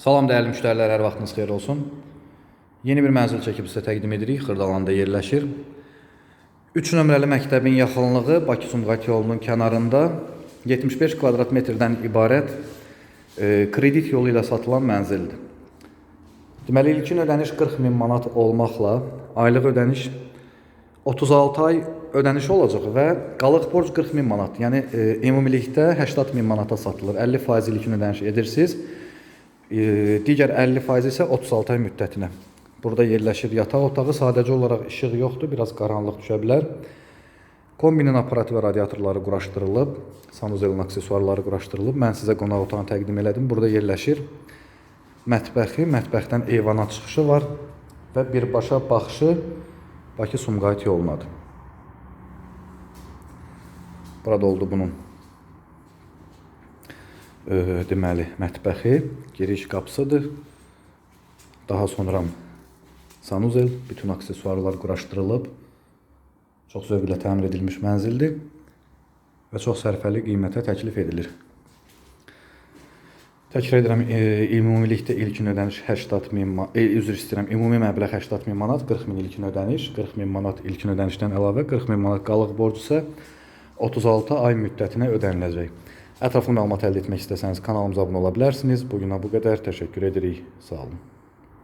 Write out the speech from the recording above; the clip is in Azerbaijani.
Salam dəyərli müştərilər, hər vaxtınız xeyir olsun. Yeni bir mənzil çəkib sizə təqdim edirik. Xırdalanda yerləşir. 3 nömrəli məktəbin yaxınlığı Bakı-Sumqayıt yolunun kənarında 75 kvadrat metrdən ibarət e, kredit yolu ilə satılan mənzildir. Deməli ilkin ödəniş 40 min manat olmaqla aylıq ödəniş 36 ay ödəniş olacaq və qalıq borc 40 min manat. Yəni e, ümumilikdə 80 min manata satılır. 50% ilkin ödəniş edirsiniz. Digər 50% isə 36 ay müddətinə. Burada yerləşir yataq otağı. Sadəcə olaraq işıq yoxdur, biraz qaranlıq düşə bilər. Kombinin aparatı və radiatorları quraşdırılıb, sanuzelin aksesuarları quraşdırılıb. Mən sizə qonaq otağını təqdim elədim. Burada yerləşir mətbəxi, mətbəxdən eyvana çıxışı var və birbaşa baxışı Bakı-Sumqayıt yolunadır. Burada oldu bunun deməli mətbəxi, giriş qapısıdır. Daha sonra sanuzel, bütün aksesuarlar quraşdırılıb. Çox zövqlə təmir edilmiş mənzildir və çox sərfəli qiymətə təklif edilir. Təkrar edirəm, e, ümumilikdə ilkin ödəniş 80 min manat, e, üzr istəyirəm, ümumi məbləğ 80 min manat, 40 min ilkin ödəniş, 40 min manat ilkin ödənişdən əlavə 40 min manat qalıq borcu isə 36 ay müddətinə ödəniləcək. Ətraflı məlumat əldə etmək istəsəniz kanalımıza abunə ola bilərsiniz. Bu günə bu qədər. Təşəkkür edirik. Sağ olun.